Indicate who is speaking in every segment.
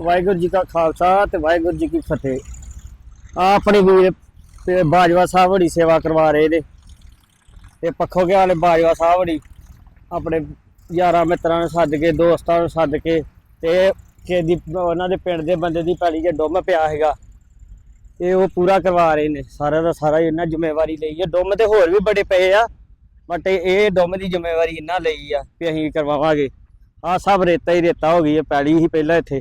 Speaker 1: ਵਾਹਿਗੁਰੂ ਜੀ ਕਾ ਖਾਲਸਾ ਤੇ ਵਾਹਿਗੁਰੂ ਜੀ ਕੀ ਫਤਿਹ। ਆ ਆਪਣੇ ਵੀਰ ਤੇ ਬਾਜਵਾ ਸਾਹਿਬ ਬੜੀ ਸੇਵਾ ਕਰਵਾ ਰਹੇ ਨੇ। ਤੇ ਪੱਖੋ ਕੇ ਵਾਲੇ ਬਾਜਵਾ ਸਾਹਿਬ ਬੜੀ ਆਪਣੇ ਯਾਰਾਂ ਮਿੱਤਰਾਂ ਨੂੰ ਸੱਦ ਕੇ, ਦੋਸਤਾਂ ਨੂੰ ਸੱਦ ਕੇ ਤੇ ਕਿ ਦੀ ਉਹਨਾਂ ਦੇ ਪਿੰਡ ਦੇ ਬੰਦੇ ਦੀ ਪੈਲੀ ਜੇ ਡੁੰਮ ਪਿਆ ਹੈਗਾ। ਤੇ ਉਹ ਪੂਰਾ ਕਰਵਾ ਰਹੇ ਨੇ। ਸਾਰਾ ਦਾ ਸਾਰਾ ਇਹਨਾਂ ਜ਼ਿੰਮੇਵਾਰੀ ਲਈ ਹੈ ਡੁੰਮ ਤੇ ਹੋਰ ਵੀ ਬੜੇ ਪਏ ਆ ਬਟ ਇਹ ਡੁੰਮ ਦੀ ਜ਼ਿੰਮੇਵਾਰੀ ਇਹਨਾਂ ਲਈ ਆ ਵੀ ਅਸੀਂ ਕਰਵਾਵਾਂਗੇ। ਆ ਸਭ ਰੇਤਾ ਹੀ ਰੇਤਾ ਹੋ ਗਈ ਹੈ ਪੈਲੀ ਹੀ ਪਹਿਲਾਂ ਇੱਥੇ।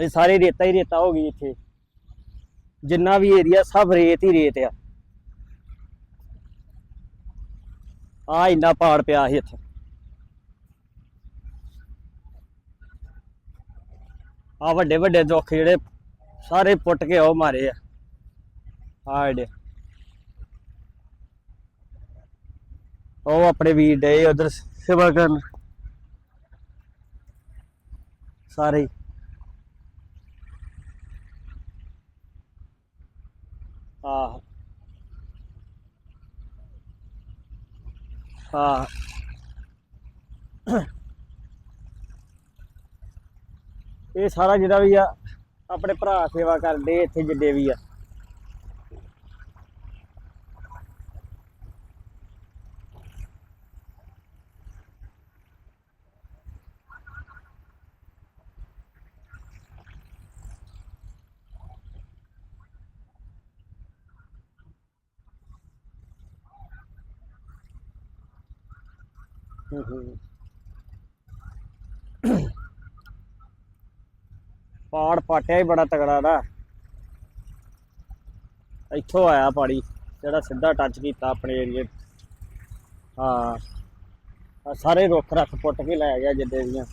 Speaker 1: ਇਹ ਸਾਰੇ ਰੇਤਾ ਹੀ ਰੇਤਾ ਹੋ ਗਈ ਇੱਥੇ। ਜਿੰਨਾ ਵੀ ਏਰੀਆ ਸਭ ਰੇਤ ਹੀ ਰੇਤ ਆ। ਆ ਇੰਨਾ ਪਾੜ ਪਿਆ ਸੀ ਇੱਥੇ। ਆ ਵੱਡੇ ਵੱਡੇ ਦੁੱਖ ਜਿਹੜੇ ਸਾਰੇ ਪੁੱਟ ਕੇ ਉਹ ਮਾਰੇ ਆ। ਆ ਉਹ ਆਪਣੇ ਵੀਰ ਡੇ ਉਧਰ। ਸੇਵਾ ਕਰਨ। ਸਾਰੇ। ਹੀ। ਆਹ। ਆਹ। ਇਹ ਸਾਰਾ ਜਿਹੜਾ ਵੀ ਆ, ਆਪਣੇ ਭਰਾ ਸੇਵਾ ਕਰਦੇ ਇੱਥੇ ਜਿੱਡੇ ਵੀ ਆ। ਪਾੜ ਪਾਟਿਆ ਹੀ ਬੜਾ ਤਗੜਾ ਦਾ ਇੱਥੋਂ ਆਇਆ ਪਾੜੀ, ਜਿਹੜਾ ਸਿੱਧਾ ਟੱਚ ਕੀਤਾ ਆਪਣੇ ਏਰੀਏ ਹਾਂ। ਸਾਰੇ ਰੁੱਖ ਰੱਖ ਪੁੱਟ ਕੇ ਲੈ ਗਿਆ ਜਿੱਦੇ ਦੀਆਂ।